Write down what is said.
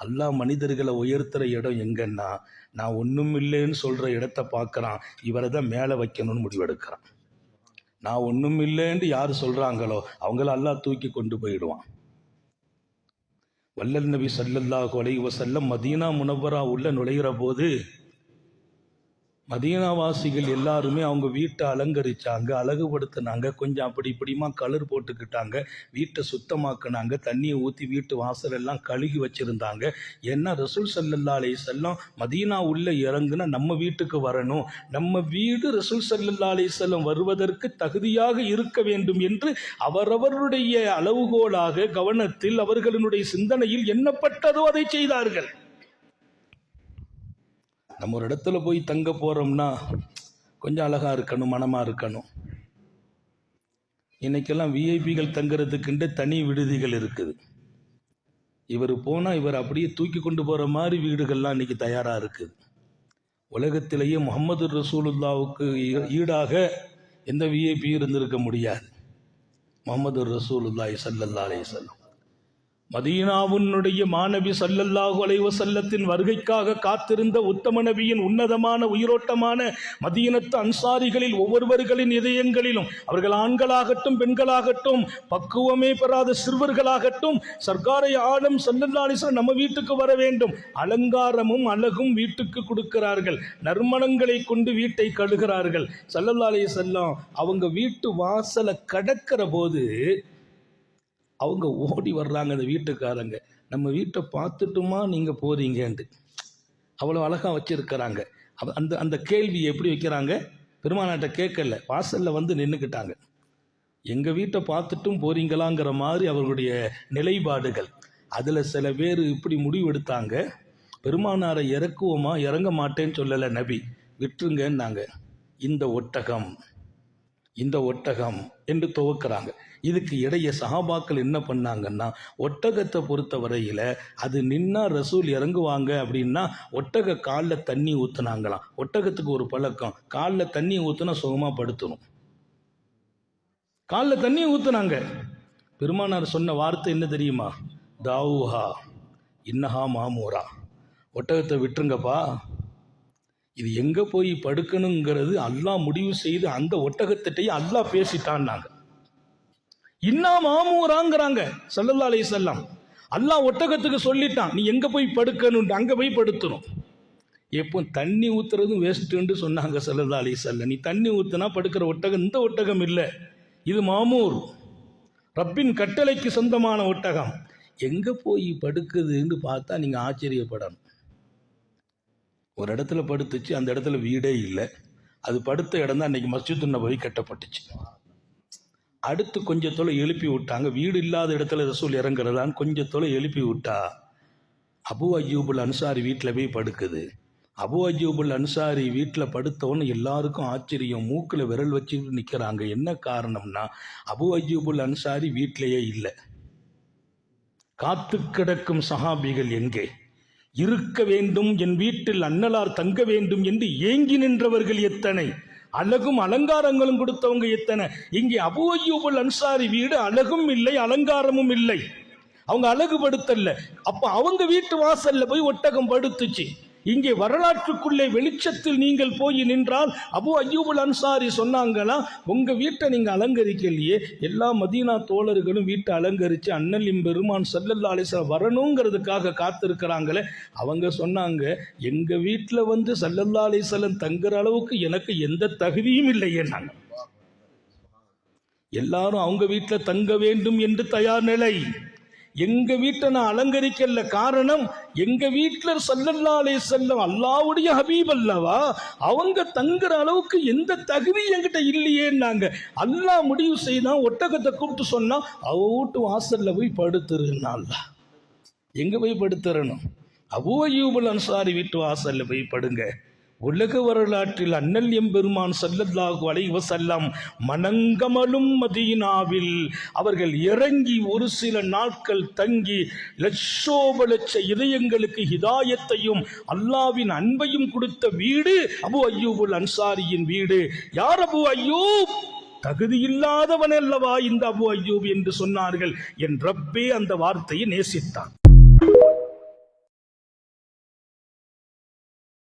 அல்லா மனிதர்களை உயர்த்துகிற இடம் எங்கன்னா நான் ஒன்றும் இல்லைன்னு சொல்கிற இடத்த பார்க்குறான். இவரை தான் மேலே வைக்கணும்னு முடிவெடுக்கிறான். நான் ஒன்றும் இல்லைன்ட்டு யார் சொல்கிறாங்களோ அவங்கள அல்லா தூக்கி கொண்டு போயிடுவான். வல்லல் நபி ஸல்லல்லாஹு அலைஹி வஸல்லம் மதீனா முனவரா உள்ள நுழைகிற போது மதீனாவாசிகள் எல்லாருமே அவங்க வீட்டை அலங்கரிச்சாங்க அழகுபடுத்தினாங்க கொஞ்சம் அப்படி இப்படிமா கலர் போட்டுக்கிட்டாங்க வீட்டை சுத்தமாக்குனாங்க தண்ணியை ஊற்றி வீட்டு வாசலெல்லாம் கழுகி வச்சுருந்தாங்க. ஏன்னா ரசூல் சல்லல்லா செல்லம் மதீனா உள்ளே இறங்குனா நம்ம வீட்டுக்கு வரணும். நம்ம வீடு ரசூல் சல்லல்லா செல்லம் வருவதற்கு தகுதியாக இருக்க வேண்டும் என்று அவரவருடைய அளவுகோலாக கவனத்தில் அவர்களினுடைய சிந்தனையில் எண்ணப்பட்டதோ அதை செய்தார்கள். நம்ம ஒரு இடத்துல போய் தங்க போகிறோம்னா கொஞ்சம் அழகாக இருக்கணும் மனமாக இருக்கணும். இன்றைக்கெல்லாம் விஐபிகள் தங்குறதுக்குண்டு தனி விடுதிகள் இருக்குது. இவர் போனால் இவர் அப்படியே தூக்கி கொண்டு போகிற மாதிரி வீடுகள்லாம் இன்றைக்கி தயாராக இருக்குது. உலகத்திலேயே முகமது ரசூலுல்லாவுக்கு ஈ- ஈடாக எந்த விஐபி இருந்திருக்க முடியாது. முகமது ரசூலுல்லாய் சல்லல்லா அலைஹி மதீனாவுன்னுடைய மாணவி சல்லல்லாஹு அலைஹி செல்லத்தின் வருகைக்காக காத்திருந்த உத்தம நபியின் உன்னதமான உயிரோட்டமான மதீனத்து அன்சாரிகளில் ஒவ்வொருவர்களின் இதயங்களிலும் அவர்கள் ஆண்களாகட்டும் பெண்களாகட்டும் பக்குவமே பெறாத சிறுவர்களாகட்டும் சர்க்காரை ஆளும் சல்லல்லாலிசன் நம்ம வீட்டுக்கு வர வேண்டும். அலங்காரமும் அழகும் வீட்டுக்கு கொடுக்கிறார்கள். நறுமணங்களை கொண்டு வீட்டை கழுகிறார்கள். சல்லல்லா அலைஹி செல்லம் அவங்க வீட்டு வாசலை கடக்கிற போது அவங்க ஓடி வர்றாங்க அந்த வீட்டுக்காரங்க. நம்ம வீட்டை பார்த்துட்டுமா நீங்கள் போறீங்கன்ட்டு. அவ்வளோ அழகாக வச்சுருக்கிறாங்க. அந்த அந்த கேள்வி எப்படி வைக்கிறாங்க? பெருமானாட்ட கேட்கல. வாசலில் வந்து நின்றுக்கிட்டாங்க எங்கள் வீட்டை பார்த்துட்டும் போறீங்களாங்கிற மாதிரி அவர்களுடைய நிலைப்பாடுகள். அதில் சில பேர் இப்படி முடிவெடுத்தாங்க. பெருமானாரை இறக்குவோமா? இறங்க மாட்டேன்னு சொல்லலை நபி. விட்டுருங்கன்னாங்க. இந்த ஒட்டகம். இந்த ஒட்டகம் என்று துவக்கிறாங்க. இதுக்கு இடையே சஹாபாக்கள் என்ன பண்ணாங்கன்னா ஒட்டகத்தை பொறுத்த வரையில் அது நின்னா ரசூல் இறங்குவாங்க அப்படின்னா ஒட்டக காலில் தண்ணி ஊற்றுனாங்களாம் ஒட்டகத்துக்கு ஒரு பழக்கம் காலில் தண்ணி ஊற்றுனா சுகமாக படுத்தணும் காலில் தண்ணி ஊற்றுனாங்க பெருமானார் சொன்ன வார்த்தை என்ன தெரியுமா? தாவுஹா இன்னஹா மாமூரா. ஒட்டகத்தை விட்டுருங்கப்பா. இது எங்கே போய் படுக்கணுங்கிறது அல்லாஹ் முடிவு செய்து அந்த ஒட்டகத்திட்டையும் அல்லாஹ் பேசிட்டான்னாங்க இன்னா மாமூராங்கிறாங்க சல்லல்லா அலி செல்லம் அல்லாஹ் ஒட்டகத்துக்கு சொல்லிட்டான் நீ எங்கே போய் படுக்கணும் அங்கே போய் படுத்தணும் எப்போ தண்ணி ஊற்றுறதும் வேஸ்ட்டுன்னு சொன்னாங்க சல்லல்லா அலி செல்ல நீ தண்ணி ஊற்றுனா படுக்கிற ஒட்டகம் இந்த ஒட்டகம் இல்லை. இது மாமூர். ரப்பின் கட்டளைக்கு சொந்தமான ஒட்டகம். எங்கே போய் படுக்குதுன்னு பார்த்தா நீங்கள் ஆச்சரியப்படணும். ஒரு இடத்துல படுத்துச்சு அந்த இடத்துல வீடே இல்லை. அது படுத்த இடம் தான் அன்னைக்கு மஸ்ஜித் நபவி கட்டப்பட்டுச்சு. அடுத்து கொஞ்சம் தொலை எழுப்பி விட்டாங்க. வீடு இல்லாத இடத்துல ரசூல் இறங்குறதான்னு கொஞ்சம் தொலை எழுப்பி விட்டா. அபு அஜூபுல் அன்சாரி வீட்டில் போய் படுக்குது. அபு அஜூபுல் அன்சாரி வீட்டில் படுத்தவொன்னு எல்லாருக்கும் ஆச்சரியம். மூக்கில் விரல் வச்சு நிற்கிறாங்க என்ன காரணம்னா அபு அஜூபுல் அன்சாரி வீட்டிலேயே இல்லை. காத்து கிடக்கும் சஹாபிகள் எங்கே? இருக்க வேண்டும் என் வீட்டில் அன்னலார் தங்க வேண்டும் என்று ஏங்கி நின்றவர்கள் எத்தனை? அழகும் அலங்காரங்களும் கொடுத்தவங்க எத்தனை? இங்கே அபு அன்சாரி வீடு அழகும் இல்லை அலங்காரமும் இல்லை. அவங்க அழகுபடுத்தல அப்ப அவங்க வீட்டு வாசல்ல போய் ஒட்டகம் படுத்துச்சு. இங்கே வரலாற்றுக்குள்ளே வெளிச்சத்தில் நீங்கள் போய் நின்றால் அபு அய்யூபுல் அன்சாரி சொன்னாங்களா? உங்க வீட்டை நீங்க அலங்கரிக்கலையே. எல்லா மதீனா தோழர்களும் வீட்டை அலங்கரிச்சு அண்ணலின் பெருமான் சல்லல்லா அலிஸ்லாம் வரணுங்கிறதுக்காக காத்திருக்கிறாங்களே. அவங்க சொன்னாங்க எங்க வீட்டில் வந்து சல்லல்லா அலிஸ்லம் தங்குற அளவுக்கு எனக்கு எந்த தகுதியும் இல்லையே நாங்கள் எல்லாரும் அவங்க வீட்டில் தங்க வேண்டும் என்று தயார் நிலை. எங்க வீட்டை நான் அலங்கரிக்கல காரணம் எங்க வீட்டில் சல்லல்லாலே செல்லம் அல்லாவுடைய ஹபீப் அல்லவா? அவங்க தங்குற அளவுக்கு எந்த தகுதி என்கிட்ட இல்லையேன்னாங்க அல்லா முடிவு செய்தான் ஒட்டகத்தை கூப்பிட்டு சொன்னா அவ வீட்டு வாசல்ல போய் படுத்துருன்னா எங்க போய் படுத்துறணும்? அபூ அய்யூபுல் அன்சாரி வீட்டு வாசல்ல போய் படுங்க. உலக வரலாற்றில் அண்ணல் எம்பெருமான் சல்லல்லாஹு அலைஹி செல்லம் மணங்கமலும் மதீனாவில் அவர்கள் இறங்கி ஒரு சில நாட்கள் தங்கி லட்சோப லட்ச இதயங்களுக்கு ஹிதாயத்தையும் அல்லாவின் அன்பையும் கொடுத்த வீடு அபு ஐயூபுல் அன்சாரியின் வீடு. யார் அபு அய்யூப்? தகுதியில்லாதவன் அல்லவா இந்த அபு ஐயூப் என்று சொன்னார்கள். என் ரப்பே அந்த வார்த்தையை நேசித்தான்.